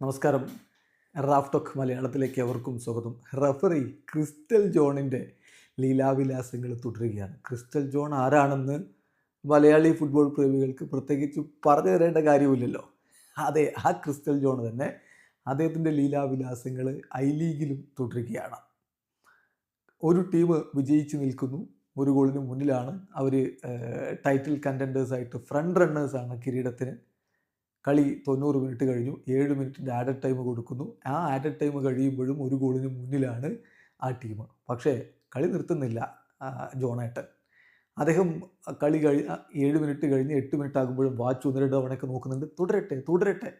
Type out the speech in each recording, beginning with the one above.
നമസ്കാരം. റാഫ്ടോക്ക് മലയാളത്തിലേക്ക് അവർക്കും സ്വാഗതം. റഫറി ക്രിസ്റ്റൽ ജോണിന്റെ ലീലാവിലാസങ്ങൾ തുടരുകയാണ്. ക്രിസ്റ്റൽ ജോൺ ആരാണെന്ന് മലയാളി ഫുട്ബോൾ പ്രേമികൾക്ക് പ്രത്യേകിച്ച് പറഞ്ഞു തരേണ്ട കാര്യമില്ലല്ലോ. അതെ ആ ക്രിസ്റ്റൽ ജോൺ തന്നെ അദ്ദേഹത്തിന്റെ ലീലാവിലാസങ്ങൾ ഐ ലീഗിലും തുടരുകയാണ്. ഒരു ടീം വിജയിച്ച് നിൽക്കുന്നു. ഒരു ഗോളിന് മുന്നിലാണ് അവർ ടൈറ്റിൽ കണ്ടന്റേഴ്സായിട്ട് ഫ്രണ്ട് റണ്ണേഴ്സാണ് കിരീടത്തിന് കളി തൊണ്ണൂറ് മിനിറ്റ് കഴിഞ്ഞു. ഏഴ് മിനിറ്റിന്റെ ആഡഡ് ടൈം കൊടുക്കുന്നു. ആ ആഡഡ് ടൈം കഴിയുമ്പോഴും ഒരു ഗോളിന് മുന്നിലാണ് ആ ടീം പക്ഷേ കളി നിർത്തുന്നില്ല ജോണേട്ടൻ. അദ്ദേഹം കളി കഴി ഏഴ് മിനിറ്റ് കഴിഞ്ഞ് എട്ട് മിനിറ്റ് ആകുമ്പോഴും വാച്ച് ഒന്ന് രണ്ട് തവണയൊക്കെ നോക്കുന്നുണ്ട്. തുടരട്ടെ തുടരട്ടെ.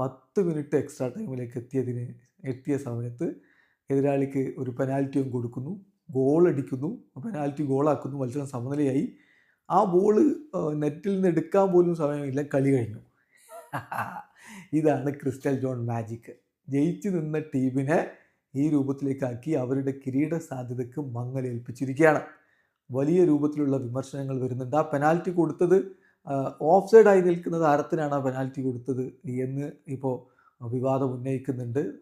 പത്ത് മിനിറ്റ് എക്സ്ട്രാ ടൈമിലേക്ക് എത്തിയതിന് എത്തിയ സമയത്ത് എതിരാളിക്ക് ഒരു പെനാൽറ്റിയും കൊടുക്കുന്നു. ഗോളടിക്കുന്നു പെനാൽറ്റി ഗോളാക്കുന്നു മത്സരം സമനിലയായി. ആ ബോൾ നെറ്റിൽ നിന്ന് എടുക്കാൻ പോലും സമയമില്ല. കളി കഴിഞ്ഞു. ഇതാണ് ക്രിസ്റ്റൽ ജോൺ മാജിക്. ജയിച്ചു നിന്ന ടീമിനെ ഈ രൂപത്തിലേക്കാക്കി അവരുടെ കിരീട സാധ്യതയ്ക്ക് മങ്ങലേൽപ്പിച്ചിരിക്കുകയാണ്. വലിയ രൂപത്തിലുള്ള വിമർശനങ്ങൾ വരുന്നുണ്ട്. ആ പെനാൽറ്റി കൊടുത്തത് ഓഫ് സൈഡായി നിൽക്കുന്ന താരത്തിനാണ് ആ പെനാൽറ്റി കൊടുത്തത് എന്ന് ഇപ്പോൾ വിവാദം ഉന്നയിക്കുന്നുണ്ട്.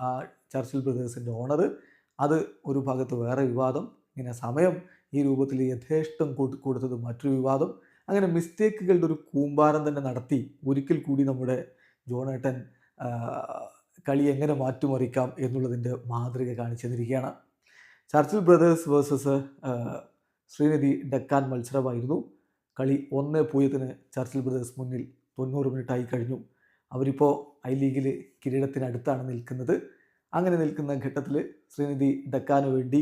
ആ ചർച്ചിൽ ബ്രദേഴ്സിന്റെ ഓണർ അത് ഒരു ഭാഗത്ത് വേറെ വിവാദം. ഇങ്ങനെ സമയം ഈ രൂപത്തിൽ യഥേഷ്ടം കൊടു- കൊടുത്തത് മറ്റൊരു വിവാദം. അങ്ങനെ മിസ്റ്റേക്കുകളുടെ ഒരു കൂമ്പാരം തന്നെ നടത്തി ഒരിക്കൽ കൂടി നമ്മുടെ ജോണേട്ടൻ കളി എങ്ങനെ മാറ്റിമറിക്കാം എന്നുള്ളതിന്റെ മാതൃക കാണിച്ചു തന്നിരിക്കുകയാണ്. Churchill Brothers versus Sreenidi Deccan മത്സരമായിരുന്നു. കളി ഒന്ന് പൂജ്യത്തിന് ചർച്ചിൽ ബ്രദേഴ്സ് മുന്നിൽ തൊണ്ണൂറ് മിനിറ്റ് ആയി കഴിഞ്ഞു. അവരിപ്പോൾ ഐ ലീഗിൽ കിരീടത്തിനടുത്താണ് നിൽക്കുന്നത്. അങ്ങനെ നിൽക്കുന്ന ഘട്ടത്തിൽ ശ്രീനിധി ഡക്കാന് വേണ്ടി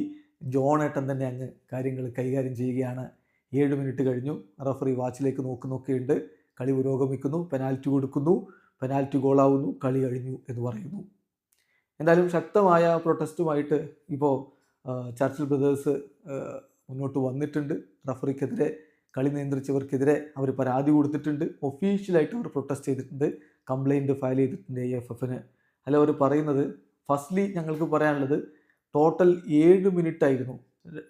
ജോണേട്ടൻ തന്നെ അങ്ങ് കാര്യങ്ങൾ കൈകാര്യം ചെയ്യുകയാണ്. ഏഴ് മിനിറ്റ് കഴിഞ്ഞു. റഫറി വാച്ചിലേക്ക് നോക്കുന്നൊക്കെയുണ്ട് കളി പുരോഗമിക്കുന്നു. പെനാൽറ്റി കൊടുക്കുന്നു. പെനാൽറ്റി ഗോളാവുന്നു. കളി കഴിഞ്ഞു എന്ന് പറയുന്നു. എന്തായാലും ശക്തമായ പ്രൊട്ടസ്റ്റുമായിട്ട് ഇപ്പോൾ ചർച്ചിൽ ബ്രദേഴ്സ് മുന്നോട്ട് വന്നിട്ടുണ്ട്. റഫറിക്കെതിരെ കളി നിയന്ത്രിച്ചവർക്കെതിരെ അവർ പരാതി കൊടുത്തിട്ടുണ്ട്. ഒഫീഷ്യലായിട്ട് അവർ പ്രൊട്ടസ്റ്റ് ചെയ്തിട്ടുണ്ട്. കംപ്ലൈന്റ് ഫയൽ ചെയ്തിട്ടുണ്ട് എ എഫ് എഫിന് അല്ല അവർ പറയുന്നത് ഫസ്റ്റ്ലി ഞങ്ങൾക്ക് പറയാനുള്ളത് ടോട്ടൽ ഏഴ് മിനിറ്റ് ആയിരുന്നു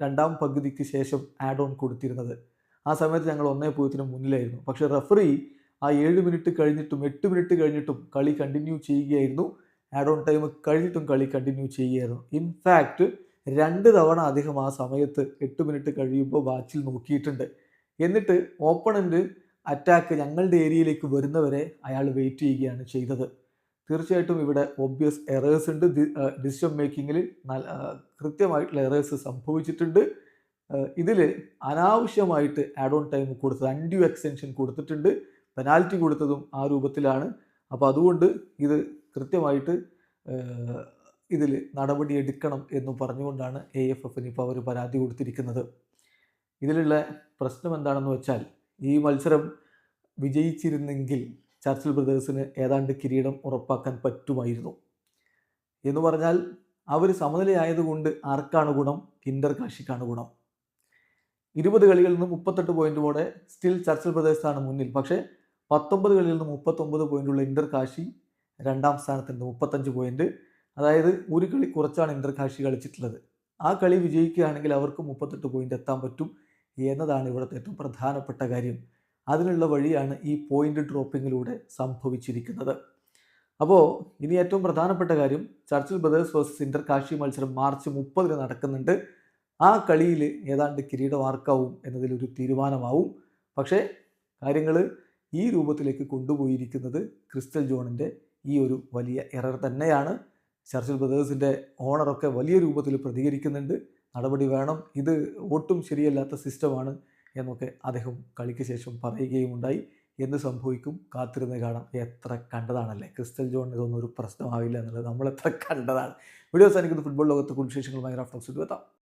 രണ്ടാം പകുതിക്ക് ശേഷം ആഡ് ഓൺ കൊടുത്തിരുന്നത്. ആ സമയത്ത് ഞങ്ങൾ ഒന്നേ പൂജ്യത്തിന് മുന്നിലായിരുന്നു. പക്ഷേ റഫറി ആ ഏഴ് മിനിറ്റ് കഴിഞ്ഞിട്ടും എട്ട് മിനിറ്റ് കഴിഞ്ഞിട്ടും കളി കണ്ടിന്യൂ ചെയ്യുകയായിരുന്നു. ആഡ് ഓൺ ടൈം കഴിഞ്ഞിട്ടും കളി കണ്ടിന്യൂ ചെയ്യുകയായിരുന്നു. ഇൻഫാക്റ്റ് രണ്ട് തവണ അദ്ദേഹം ആ സമയത്ത് എട്ട് മിനിറ്റ് കഴിയുമ്പോൾ വാച്ചിൽ നോക്കിയിട്ടുണ്ട്. എന്നിട്ട് ഓപ്പണന്റ് അറ്റാക്ക് ഞങ്ങളുടെ ഏരിയയിലേക്ക് വരുന്നവരെ അയാൾ വെയിറ്റ് ചെയ്യുകയാണ് ചെയ്തത്. തീർച്ചയായിട്ടും ഇവിടെ ഒബ്വിയസ് എറേഴ്സ് ഉണ്ട്. ഡിസിഷൻ മേക്കിങ്ങിൽ കൃത്യമായിട്ടുള്ള എറേഴ്സ് സംഭവിച്ചിട്ടുണ്ട്. ഇതിൽ അനാവശ്യമായിട്ട് ആഡ് ഓൺ ടൈം കൊടുത്തത് അൺഡ്യൂ എക്സ്റ്റൻഷൻ കൊടുത്തിട്ടുണ്ട്. പെനാൽറ്റി കൊടുത്തതും ആ രൂപത്തിലാണ്. അപ്പോൾ അതുകൊണ്ട് ഇത് കൃത്യമായിട്ട് ഇതിൽ നടപടി എടുക്കണം എന്ന് പറഞ്ഞുകൊണ്ടാണ് എ എഫ് എഫിന് ഇപ്പോൾ അവർ പരാതി കൊടുത്തിരിക്കുന്നത്. ഇതിലുള്ള പ്രശ്നം എന്താണെന്ന് വെച്ചാൽ ഈ മത്സരം വിജയിച്ചിരുന്നെങ്കിൽ ചർച്ചിൽ ബ്രദേഴ്സിന് ഏതാണ്ട് കിരീടം ഉറപ്പാക്കാൻ പറ്റുമായിരുന്നു. എന്ന് പറഞ്ഞാൽ അവർ സമനിലയായതുകൊണ്ട് ആർക്കാണ് ഗുണം? ഇന്റർ കാശിക്കാണ് ഗുണം. ഇരുപത് കളികളിൽ നിന്ന് മുപ്പത്തെട്ട് പോയിന്റോടെ സ്റ്റിൽ ചർച്ചിൽ ബ്രദേഴ്സാണ് മുന്നിൽ. പക്ഷേ പത്തൊമ്പത് കളിയിൽ നിന്ന് മുപ്പത്തൊമ്പത് പോയിന്റുള്ള ഇന്റർ കാശി രണ്ടാം സ്ഥാനത്തുണ്ട് മുപ്പത്തഞ്ച് പോയിന്റ് അതായത് ഒരു കളി കുറച്ചാണ് ഇന്റർ കാശി കളിച്ചിട്ടുള്ളത്. ആ കളി വിജയിക്കുകയാണെങ്കിൽ അവർക്ക് മുപ്പത്തെട്ട് പോയിന്റ് എത്താൻ പറ്റും എന്നതാണ് ഇവിടുത്തെ ഏറ്റവും പ്രധാനപ്പെട്ട കാര്യം. അതിനുള്ള വഴിയാണ് ഈ പോയിന്റ് ഡ്രോപ്പിങ്ങിലൂടെ സംഭവിച്ചിരിക്കുന്നത്. അപ്പോൾ ഇനി ഏറ്റവും പ്രധാനപ്പെട്ട കാര്യം Churchill Brothers versus Inter Kashi മത്സരം മാർച്ച് മുപ്പതിന് നടക്കുന്നുണ്ട്. ആ കളിയിൽ ഏതാണ്ട് കിരീടം ആർക്കാവും എന്നതിലൊരു തീരുമാനമാവും. പക്ഷേ കാര്യങ്ങൾ ഈ രൂപത്തിലേക്ക് കൊണ്ടുപോയിരിക്കുന്നത് ക്രിസ്റ്റൽ ജോണിന്റെ ഈ ഒരു വലിയ എറർ തന്നെയാണ്. ചർച്ചിൽ ബ്രദേഴ്സിന്റെ ഓണറൊക്കെ വലിയ രൂപത്തിൽ പ്രതികരിക്കുന്നുണ്ട്. നടപടി വേണം. ഇത് ഒട്ടും ശരിയല്ലാത്ത സിസ്റ്റമാണ് എന്നൊക്കെ അദ്ദേഹം കളിക്ക് ശേഷം പറയുകയും ഉണ്ടായി എന്ത് സംഭവിക്കും? കാത്തിരുന്ന് കാണാം. എത്ര കണ്ടതാണല്ലേ? ക്രിസ്റ്റൽ ജോൺ ഇതൊന്നും ഒരു പ്രശ്നമാവില്ല എന്നുള്ളത് നമ്മളെത്ര കണ്ടതാണ്. വീഡിയോ സാധിക്കുന്ന ഫുട്ബോൾ ലോകത്തെ കുറിച്ച് വിശേഷങ്ങളുമായി റാഫ്റ്റോക്സ് എത്താം.